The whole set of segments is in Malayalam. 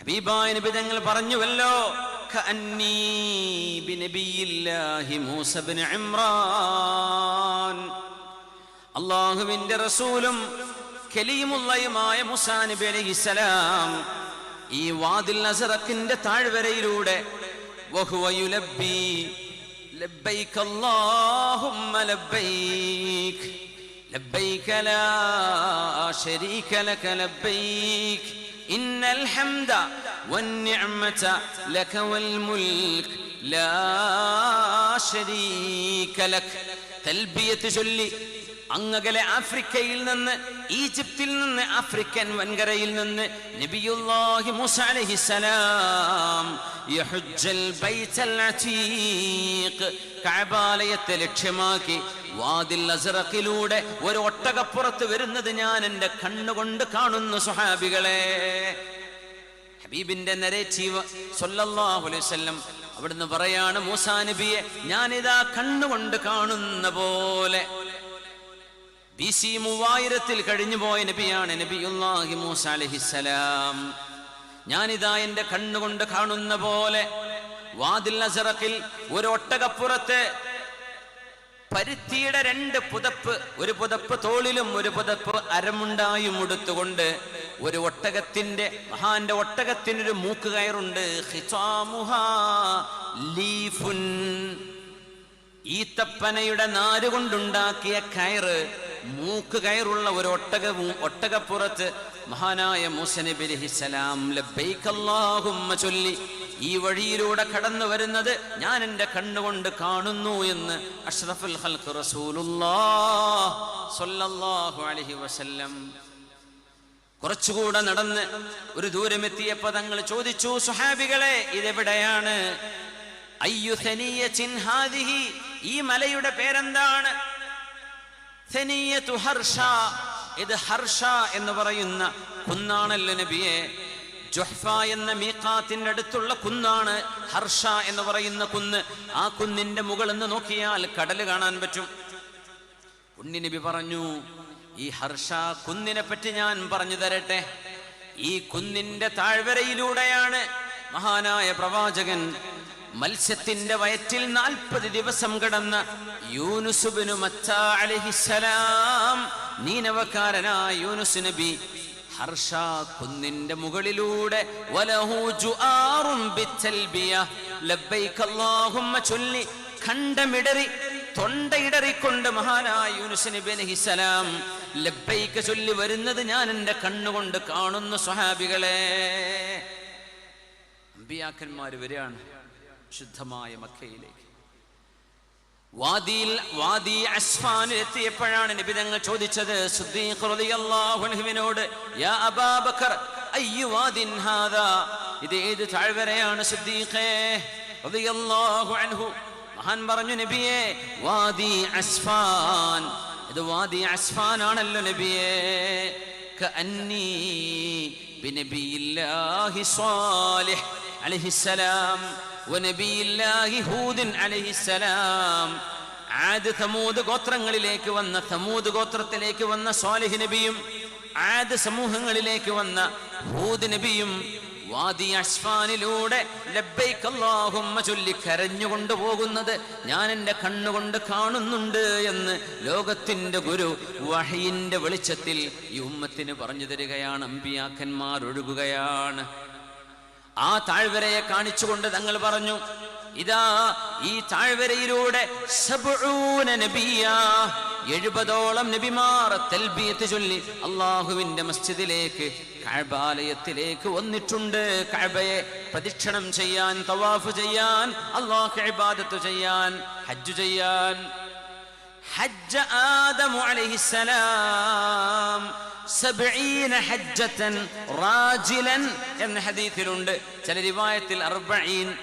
ഹബീബായ നബി തങ്ങൾ പറഞ്ഞുവല്ലോ കഅന്നീ ബിനബിയില്ലാഹി മൂസ ബിൻ ഇമ്രാൻ അള്ളാഹുവിന്റെ റസൂലും കലീമുള്ളയുമായ മുസാ നബി അലൈഹിസ്സലാം ഈ വാദിൽ നസറക്കിന്റെ താഴ്വരയിലൂടെ വഹുവ യുലബ്ബി ലബ്ബൈക അല്ലാഹുമ്മ ലബ്ബൈക لبيك لا شريك لك لبيك إن الحمد والنعمة لك والملك لا شريك لك. تلبية جل അങ്ങകലെ ആഫ്രിക്കയിൽ നിന്ന് ഈജിപ്തിൽ നിന്ന് ആഫ്രിക്കൻ വൻകരയിൽ നിന്ന് നബിയുല്ലാഹി മൂസ അലൈഹിസ്സലാം യഹുജ്ജൽ ബൈത്തൽ അതീഖ് കഅബാലയത്തെ ലക്ഷ്യമാക്കി വാദിൽ അസറക്കിലൂടെ ഒരു ഒട്ടകപ്പുറത്ത് വരുന്നത് ഞാൻ എന്റെ കണ്ണുകൊണ്ട് കാണുന്നു സുഹാബികളെ. ഹബീബിന്റെ നരേറ്റീവ് അലൈഹി വസല്ലം അവിടുന്ന് പറയാണ് മൂസാ നബിയെ ഞാനിതാ കണ്ണുകൊണ്ട് കാണുന്ന പോലെ ബി സി മൂവായിരത്തിൽ കഴിഞ്ഞുപോയ നബിയാണ് നബിയുല്ലാഹി മൂസ അലഹിസലാം ഞാനിതാ എന്റെ കണ്ണുകൊണ്ട് കാണുന്ന പോലെ വാതിൽ അസറക്കിൽ ഒരു ഒട്ടകപ്പുറത്ത് പരുത്തിയുടെ രണ്ട് പുതപ്പ് ഒരു പുതപ്പ് തോളിലും ഒരു പുതപ്പ് അരമുണ്ടായും ഉടുത്തുകൊണ്ട് ഒരു ഒട്ടകത്തിന്റെ മഹാന്റെ ഒട്ടകത്തിനൊരു മൂക്ക് കയറുണ്ട്. ഈത്തപ്പനയുടെ നാരുകൊണ്ടുണ്ടാക്കിയ കയറ് മൂക്ക് കയറുള്ള ഒരു ഒട്ടകവും ഒട്ടകപ്പുറത്ത് മഹാനായ മൂസനബി ചൊല്ലി ഈ വഴിയിലൂടെ കടന്നു വരുന്നത് ഞാൻ എന്റെ കണ്ണുകൊണ്ട് കാണുന്നു എന്ന് അഷ്റഫുൽ വസല്ലം കുറച്ചുകൂടെ നടന്ന് ഒരു ദൂരമെത്തിയപ്പോ തങ്ങൾ ചോദിച്ചു സുഹാബികളെ ഇതെവിടെയാണ്? ഈ മലയുടെ പേരെന്താണ്? ഹർഷ. ഇത് ഹർഷ എന്ന് പറയുന്ന കുന്നാണല്ലോ നബിയെ? ജുഹ്ഫ എന്ന മീഖാത്തിന്റെ അടുത്തുള്ള കുന്നാണ് ഹർഷ എന്ന് പറയുന്ന കുന്ന്. ആ കുന്നിന്റെ മുകളിൽ നിന്ന് നോക്കിയാൽ കടൽ കാണാൻ പറ്റും. ഉണ്ണി നബി പറഞ്ഞു ഈ ഹർഷ കുന്നിനെ പറ്റി ഞാൻ പറഞ്ഞു തരട്ടെ. ഈ കുന്നിന്റെ താഴ്വരയിലൂടെയാണ് മഹാനായ പ്രവാചകൻ മത്സ്യത്തിന്റെ വയറ്റിൽ നാൽപ്പത് ദിവസം കിടന്ന യൂനുസുബിനു മത്താ അലഹിസലാം നീനവക്കാരനായ യൂനുസ് നബി ഹർഷ കുന്നിന്റെ മുകളിലൂടെ ചൊല്ലി ഖണ്ഡമിടറി തൊണ്ടയിടറിക്കൊണ്ട് മഹാനായ യൂനുസ് നബി അലൈഹിസ്സലാം ലബ്ബൈക ചൊല്ലി വരുന്നത് ഞാൻ എന്റെ കണ്ണുകൊണ്ട് കാണുന്ന സ്വഹാബികളെ. അമ്പിയാക്കന്മാർ വരികയാണ്. ശുദ്ധമായ മക്കയിലേക്ക്. വാദിയിൽ വാദി അസ്ഫാനിൽ എത്തിയപ്പോഴാണ് നബി തങ്ങൾ ചോദിച്ചത് സിദ്ദീഖ് റളിയല്ലാഹു അൻഹുവിനോട് യാ അബാബക്കർ അയ്യു വാദിൻ ഹാദാ? ഇത് ഏത് താഴ്വരയാണ് സിദ്ദീഖേ? അൻഹു. മഹാൻ പറഞ്ഞു നബിയെ വാദി അസ്ഫാൻ. ഇത് വാദി അസ്ഫാൻ ആണല്ലോ നബിയെ കഅന്നീ ബിനബിയില്ലാഹി സ്വാലിഹ്. ഹൂദൻ അലൈഹിസ്സലാം ആദ് തമൂദ് ഗോത്രങ്ങളിലേക്ക് വന്ന തമൂദ് ഗോത്രത്തിലേക്ക് വന്ന സ്വാലിഹ് നബിയും ആദ് സമൂഹങ്ങളിലേക്ക് വന്ന ഹൂദ് നബിയും വാദി അഷ്ഫാനിലൂടെ ലബ്ബൈക്ക് അല്ലാഹുമ്മ ചൊല്ലി കരഞ്ഞുകൊണ്ട് പോകുന്നത് ഞാൻ എന്റെ കണ്ണുകൊണ്ട് കാണുന്നുണ്ട് എന്ന് ലോകത്തിന്റെ ഗുരു വഹയിന്റെ വെളിച്ചത്തിൽ ഈ ഉമ്മത്തിന് പറഞ്ഞു തരികയാണ് അമ്പിയാക്കന്മാർ ഒഴുകുകയാണ്. ആ താഴ്വരയെ കാണിച്ചുകൊണ്ട് തങ്ങൾ പറഞ്ഞു ഇതാ ഈ താഴ്വരയിലൂടെ എഴുപതോളം നബിമാർ തൽബിയത്ത് ചൊല്ലി അള്ളാഹുവിന്റെ മസ്ജിദിലേക്ക് കഴബാലയത്തിലേക്ക് വന്നിട്ടുണ്ട്. കഴബയെ പ്രദക്ഷിണം ചെയ്യാൻ തവാഫ് ചെയ്യാൻ അള്ളാഹു ഇബാദത്ത് ചെയ്യാൻ ഹജ്ജ് ചെയ്യാൻ. ഹജ്ജ ആദമു ഹജ്ജത്തൻ റാജിലൻ എന്ന ഹദീത്തിലുണ്ട്. ചില റിവായത്തിൽ അർബീൻ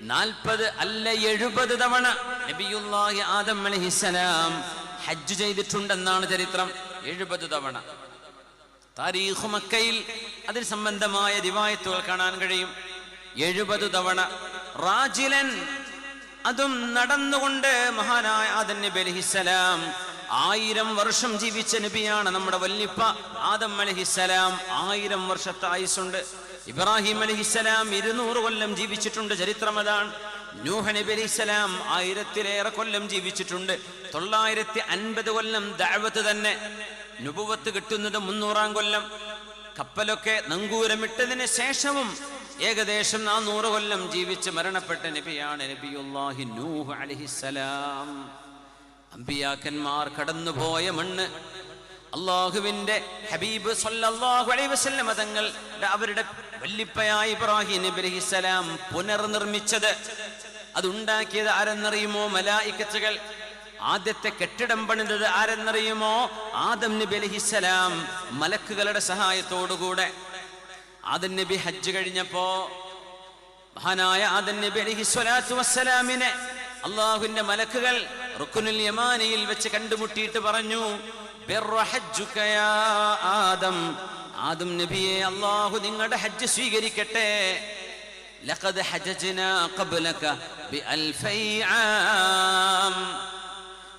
നാൽപ്പത് അല്ല എഴുപത് തവണ നബിയുല്ലാഹി ആദം അലഹിസലാം ഹജ്ജ് ചെയ്തിട്ടുണ്ടെന്നാണ് ചരിത്രം. എഴുപത് തവണ. താരീഖു മക്കയിൽ അതിന് സംബന്ധമായ റിവായത്തുകൾ കാണാൻ കഴിയും. എഴുപത് തവണ. റാജിലൻ അതും നടന്നുകൊണ്ട് മഹാനായ ആദൻ നബി അലൈഹിസ്സലാം ആയിരം വർഷം ജീവിച്ച നബിയാണ് നമ്മുടെ വല്ലിപ്പ ആദം അലഹിസലാം ആയിരം വർഷത്തെ ആയുസുണ്ട് ഇബ്രാഹിം അലഹിസലാം ഇരുന്നൂറ് കൊല്ലം ജീവിച്ചിട്ടുണ്ട് ചരിത്രം അതാണ്. നൂഹ നബി അലൈഹിസ്സലാം ആയിരത്തിലേറെ കൊല്ലം ജീവിച്ചിട്ടുണ്ട്. തൊള്ളായിരത്തി അൻപത് കൊല്ലം ദഅവത്ത് തന്നെ നുപുവത്ത് കിട്ടുന്നത് മുന്നൂറാം കൊല്ലം. കപ്പലൊക്കെ നങ്കൂരമിട്ടതിന് ശേഷവും ഏകദേശം നാനൂറ് കൊല്ലം ജീവിച്ച് മരണപ്പെട്ട നബിയാണ് നബിയുല്ലാഹി നൂഹ് അലഹിസലാം അമ്പിയാക്കന്മാർ കടന്നുപോയ മണ്ണ് അള്ളാഹുവിന്റെ ഹബീബ് സല്ലല്ലാഹു അലൈഹി വസല്ലം തങ്ങൾ അവരുടെ വല്ലിപ്പയായ ഇബ്രാഹിം നബി അലൈഹിസ്സലാം പുനർനിർമ്മിച്ചത്. അതുണ്ടാക്കിയത് ആരെന്നറിയുമോ? മലായിക്കത്തുകൾ. ആദ്യത്തെ കെട്ടിടം പണിതത് ആരെന്നറിയുമോ? ആദം നബി അലഹിസ്സലാം മലക്കുകളുടെ സഹായത്തോടുകൂടെ. ആദം നബി ഹജ്ജ് കഴിഞ്ഞപ്പോ മഹാനായ ആദം നബി അലഹിസ്വലാത്തു വസ്സലാമിനെ അള്ളാഹുവിന്റെ മലക്കുകൾ റുക്കുനുൽ യമാനിയിൽ വെച്ച് കണ്ടുമുട്ടിയിട്ട് പറഞ്ഞു "ബിർറ ആദം ആദം നബിയെ അള്ളാഹു നിങ്ങളുടെ ഹജ്ജ് സ്വീകരിക്കട്ടെ. ലഖദ്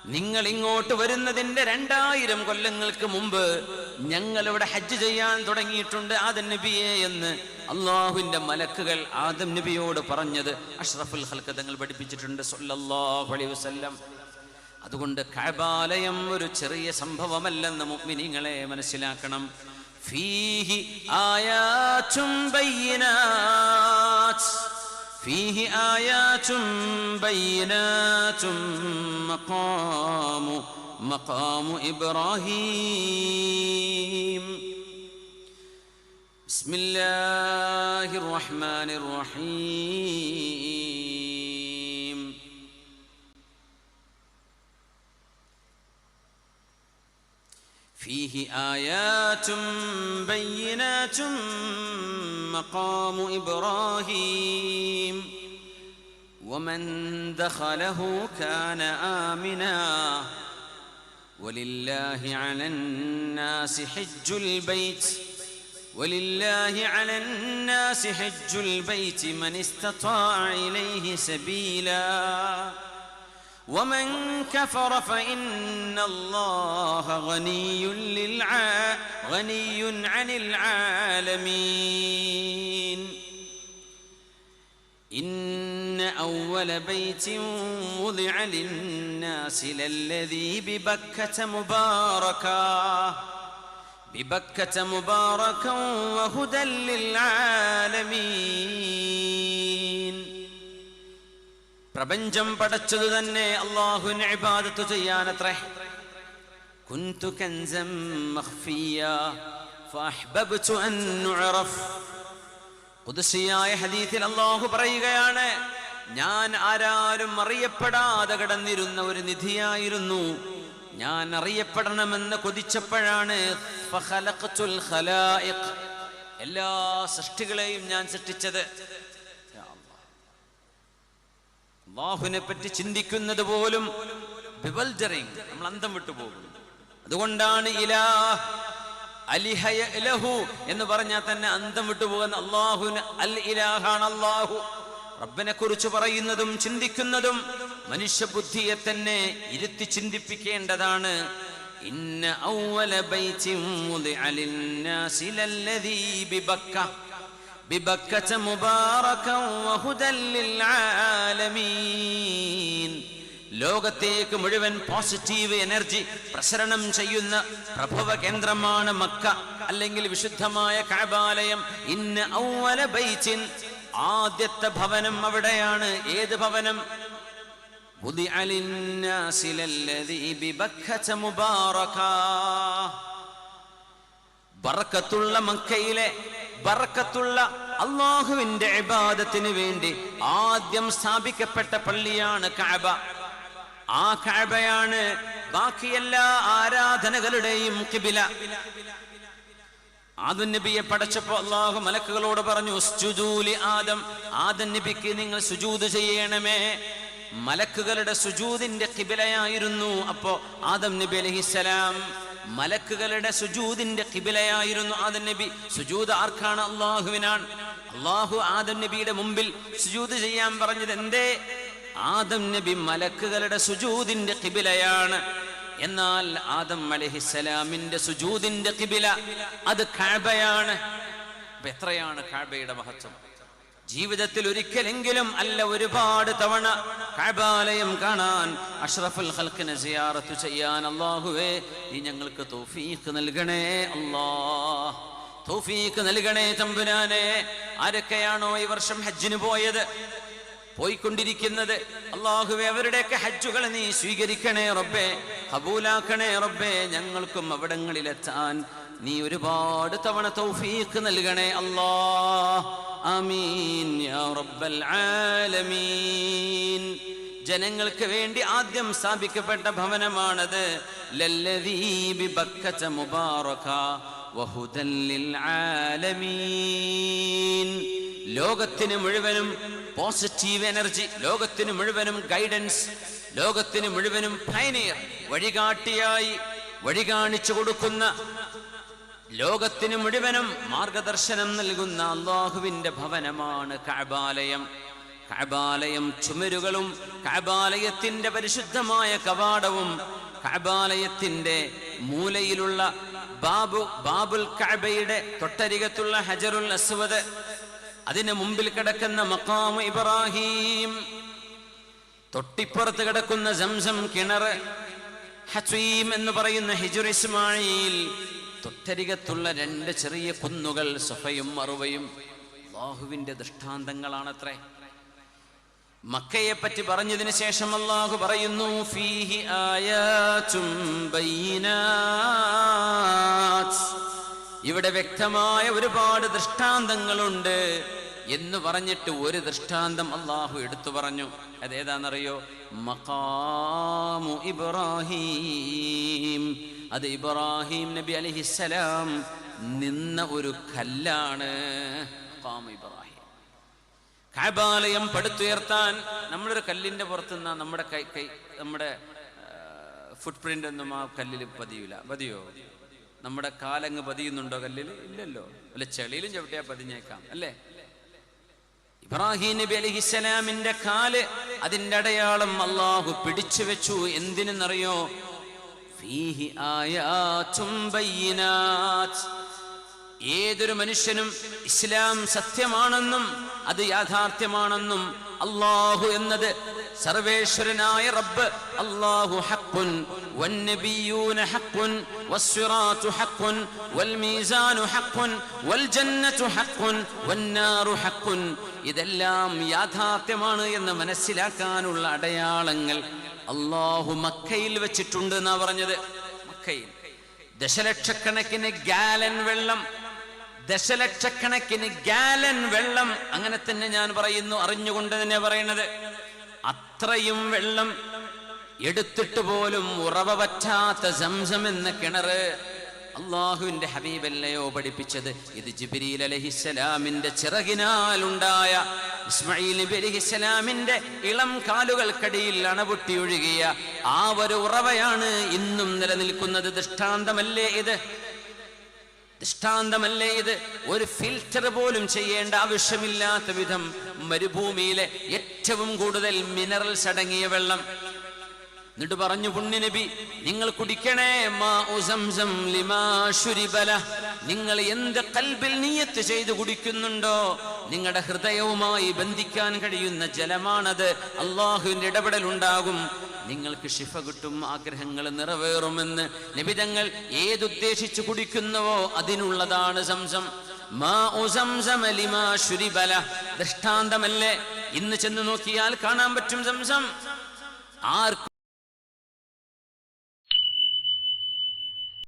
നിങ്ങൾ ഇങ്ങോട്ട് വരുന്നതിന്റെ രണ്ടായിരം കൊല്ലങ്ങൾക്ക് മുമ്പ് ഞങ്ങൾ ഇവിടെ ഹജ്ജ് ചെയ്യാൻ തുടങ്ങിയിട്ടുണ്ട് ആദം നബിയെ എന്ന് അള്ളാഹുവിന്റെ മലക്കുകൾ ആദം നബിയോട് പറഞ്ഞത്. അഷ്റഫുൽ ഹൽക്ക് തങ്ങൾ പഠിപ്പിച്ചിട്ടുണ്ട്. സല്ലല്ലാഹു അലൈഹി വസല്ലം. അതുകൊണ്ട് കഴബാലയം ഒരു ചെറിയ സംഭവമല്ലെന്ന് മുഗ്മിനിങ്ങളെ മനസ്സിലാക്കണം. ഫീഹി ആയാച്ചും ഫീഹി ആയാച്ചും ബൈനാച്ചും മഖാമു മഖാമു ഇബ്രാഹീം. ബിസ്മില്ലാഹിർ റഹ്മാനിർ റഹീം. فيه آيات بينات مقام إبراهيم ومن دخله كان آمنا ولله على الناس حج البيت ولله على الناس حج البيت من استطاع إليه سبيلا ومن كفر فإن الله غني للع غني عن العالمين. إن أول بيت وضع للناس للذي ببكة مباركا ببكة مباركا وهدى للعالمين. പ്രപഞ്ചം പടച്ചത് തന്നെ അള്ളാഹുവിന് ഇബാദത്ത് ചെയ്യാനത്രേ. കുന്തു കൻസം മഖ്ഫിയ ഫഅഹ്ബബ്തു അൻ അള്ളാഹു പറയുകയാണ് ഞാൻ ആരാരും അറിയപ്പെടാതെ കിടന്നിരുന്ന ഒരു നിധിയായിരുന്നു. ഞാൻ അറിയപ്പെടണമെന്ന് കൊതിച്ചപ്പോഴാണ് എല്ലാ സൃഷ്ടികളെയും ഞാൻ സൃഷ്ടിച്ചത്. അള്ളാഹുവിനെ പറ്റി ചിന്തിക്കുന്നത് പോലും നമ്മൾ അന്തം വിട്ടുപോകും അതുകൊണ്ടാണ് ഇലാഹ് അലിഹയ ഇലഹു എന്ന് പറഞ്ഞാൽ തന്നെ അന്തം വിട്ടുപോകുന്ന അള്ളാഹുവിന് അൽ ഇലാഹാണ് അള്ളാഹു റബ്ബിനെ കുറിച്ച് പറയുന്നതും ചിന്തിക്കുന്നതും മനുഷ്യബുദ്ധിയെ തന്നെ ഇരുത്തി ചിന്തിപ്പിക്കേണ്ടതാണ്. ഇന്ന ഔവല ബൈത്തിൻ മുദിഅ ലിന്നാസി ലല്ലദീ ബിബക്ക ببكة مباركا وهدى للعالمين ലോകത്തേക്ക് മുഴുവൻ പോസിറ്റീവ് എനർജി പ്രസരണം ചെയ്യുന്ന പ്രഭവ കേന്ദ്രമാണ് മക്ക അല്ലെങ്കിൽ വിശുദ്ധമായ കഅബാലയം ഇന്ന ഔവല ബൈത്തിൻ ആദ്യത്തെ ഭവനം അവിടെയാണ് ഏത് ഭവനം وضع للناس للذي ببكة مباركا ബറക്കത്തുള്ള മക്കയിലെ ബറക്കത്തുള്ള അള്ളാഹുവിന്റെ ഇബാദത്തിന് വേണ്ടി ആദ്യം സ്ഥാപിക്കപ്പെട്ട പള്ളിയാണ് കഅബ. ആ കഅബയാണ് ബാക്കിയെല്ലാ ആരാധനകളുടെയും കിബില. ആദം നബിയെ പടച്ചപ്പോ അള്ളാഹു മലക്കുകളോട് പറഞ്ഞു സുജൂലി ആദം ആദം നബിക്ക് നിങ്ങൾ സുജൂത് ചെയ്യണമേ. മലക്കുകളുടെ സുജൂതിന്റെ കിബിലയായിരുന്നു അപ്പോ ആദം നബി അലഹിസലാം മലക്കുകളുടെ സുജൂദിന്റെ കിബിലയായിരുന്നു ആദൻ നബി. സുജൂദ് ആർക്കാണ്? അള്ളാഹുവിനാണ്. അള്ളാഹു ആദം നബിയുടെ മുമ്പിൽ സുജൂദ് ചെയ്യാൻ പറഞ്ഞത് എന്തേ? ആദം നബി മലക്കുകളുടെ സുജൂദിന്റെ കിബിലയാണ്. എന്നാൽ ആദം അലഹിസലാമിന്റെ സുജൂദിന്റെ കിബില അത് കാബയാണ്. എത്രയാണ് കാബയുടെ മഹത്വം? ജീവിതത്തിൽ ഒരിക്കലെങ്കിലും അല്ല ഒരുപാട് തവണ കബാലയം കാണാൻ അഷ്റഫുൽ ഹൽക്കിനെ സിയാറത്ത് ചെയ്യാൻ അള്ളാഹുവേ നീ ഞങ്ങൾക്ക് തോഫീക്ക് നൽകണേ അള്ളാ തോഫീക്ക് നൽകണേ തമ്പുരാനെ. ആരൊക്കെയാണോ ഈ വർഷം ഹജ്ജിന് പോയത്? പോയിക്കൊണ്ടിരിക്കുന്നത്. അള്ളാഹുവെ അവരുടെയൊക്കെ ഹജ്ജുകൾ നീ സ്വീകരിക്കണേ റബ്ബേ കബൂലാക്കണേ റബ്ബേ ഞങ്ങൾക്കും അവിടങ്ങളിലെത്താൻ നീ ഒരുപാട് തവണ തൗഫീഖ് നൽകണേ അല്ലാ ആമീൻ യാ റബ്ബൽ ആലമീൻ. ജനങ്ങൾക്ക് വേണ്ടി ആദ്യം സ്ഥാപിക്കപ്പെട്ട ഭവനമാണത്. ലോകത്തിന് മുഴുവനും പോസിറ്റീവ് എനർജി ലോകത്തിന് മുഴുവനും ഗൈഡൻസ് ലോകത്തിന് മുഴുവനും പൈനിയർ വഴികാട്ടിയായി വഴി കാണിച്ചു കൊടുക്കുന്ന ലോകത്തിന് മുഴുവനും മാർഗദർശനം നൽകുന്ന അള്ളാഹുവിന്റെ ഭവനമാണ് കഅബാലയം. കഅബാലയം ചുമരുകളും കഅബാലയത്തിന്റെ പരിശുദ്ധമായ കവാടവും കഅബാലയത്തിന്റെ മൂലയിലുള്ള ബാബു ബാബുൽ കഅബയുടെ തൊട്ടരികത്തുള്ള ഹജറുൽ അസ്വദ് അതിന് മുമ്പിൽ കിടക്കുന്ന മക്കാമു ഇബ്രാഹിം തൊട്ടിപ്പുറത്ത് കിടക്കുന്ന സംസം കിണർ ഹസീം എന്ന് പറയുന്ന ഹിജുർ ഇസ്മായിൽ തൊട്ടരികത്തുള്ള രണ്ട് ചെറിയ കുന്നുകൾ സഫയും മറുവയും ബാഹുവിന്റെ ദൃഷ്ടാന്തങ്ങളാണത്രേ മക്കയെ പറ്റി പറഞ്ഞതിന് ശേഷം അള്ളാഹു പറയുന്നു ഫീഹി ബയ്യിനാത്ത്. ഇവിടെ വ്യക്തമായ ഒരുപാട് ദൃഷ്ടാന്തങ്ങളുണ്ട് എന്ന് പറഞ്ഞിട്ട് ഒരു ദൃഷ്ടാന്തം അള്ളാഹു എടുത്തു പറഞ്ഞു. അതേതാണെന്നറിയോ? മഖാമു ഇബ്രാഹീം. അത് ഇബ്രാഹിം നബി അലിഹിസലാം നിന്ന ഒരു കല്ലാണ്. ഇബ്രാഹിം. കാബാലയം പടുത്തുയർത്താൻ നമ്മളൊരു കല്ലിന്റെ പുറത്തുനിന്ന നമ്മുടെ കൈ കൈ നമ്മുടെ ഫുട് പ്രിന്റ് ഒന്നും ആ കല്ലിൽ പതിയില്ല പതിയോ? നമ്മുടെ കാലങ്ങ് പതിയുന്നുണ്ടോ കല്ലിൽ? ഇല്ലല്ലോ. അല്ലെ ചെളിയിലും ചവിട്ടിയാൽ പതിഞ്ഞേക്കാം. അല്ലേ? ഇബ്രാഹിം നബി അലഹിസ്സലാമിന്റെ കാൽ അതിന്റെ അടയാളം അള്ളാഹു പിടിച്ചു വെച്ചു. എന്തിനെന്നറിയോ? ഏതൊരു മനുഷ്യനും ഇസ്ലാം സത്യമാണെന്നും അത് യാഥാർത്ഥ്യമാണെന്നും അള്ളാഹു എന്നത് സർവേശ്വരനായ റബ്ബ് അള്ളാഹു ഹഖുൻ والنبيون حق والصراط حق والميزان حق والجنة حق والنار حق ഇതെല്ലാം യാഥാർത്ഥ്യമാണ് എന്ന് മനസ്സിലാക്കാനുള്ള അടയാളങ്ങൾ അള്ളാഹു മക്കയിൽ വെച്ചിട്ടുണ്ട് എന്നാ പറഞ്ഞത് മക്കയിൽ ദശലക്ഷക്കണക്കിന് ഗാലൻ വെള്ളം ദശലക്ഷക്കണക്കിന് ഗാലൻ വെള്ളം അങ്ങനെ തന്നെ ഞാൻ പറയുന്നു അറിഞ്ഞുകൊണ്ട് തന്നെ പറയണത് അത്രയും വെള്ളം എടുത്തിട്ട് പോലും ഉറവ പറ്റാത്ത സംസം എന്ന കിണറ് അള്ളാഹുവിന്റെ ഹബീബല്ലയോ പഠിപ്പിച്ചത്. ഇത് ജിബിരിൽ അലഹിസ്സലാമിന്റെ ചിറകിനാലുണ്ടായ ഇസ്മായിൽ അലഹിസ്സലാമിന്റെ ഇളം കാലുകൾക്കടിയിൽ അണപൊട്ടി ഒഴുകിയ ആ ഒരു ഉറവയാണ് ഇന്നും നിലനിൽക്കുന്നത്. ദൃഷ്ടാന്തമല്ലേ ഇത്? ദൃഷ്ടാന്തമല്ലേ ഇത്? ഒരു ഫിൽറ്റർ പോലും ചെയ്യേണ്ട ആവശ്യമില്ലാത്ത വിധം മരുഭൂമിയിലെ ഏറ്റവും കൂടുതൽ മിനറൽസ് അടങ്ങിയ വെള്ളം. എന്നിട്ട് പറഞ്ഞു പുണ്യനബി നിങ്ങൾ കുടിക്കണേ നിങ്ങൾ എന്ത് കൽബിൽ നീയത്ത് ചെയ്ത് കുടിക്കുന്നുണ്ടോ? നിങ്ങളുടെ ഹൃദയവുമായി ബന്ധിക്കാൻ കഴിയുന്ന ജലമാണത്. അള്ളാഹുവിന്റെ ഇടപെടൽ ഉണ്ടാകും നിങ്ങൾക്ക് ശിഫ കിട്ടും ആഗ്രഹങ്ങൾ നിറവേറുമെന്ന് നിബിതങ്ങൾ ഏതുദ്ദേശിച്ചു കുടിക്കുന്നുവോ അതിനുള്ളതാണ് സംസം ദൃഷ്ടാന്തമല്ലേ? ഇന്ന് ചെന്ന് നോക്കിയാൽ കാണാൻ പറ്റും സംസം ആർക്കും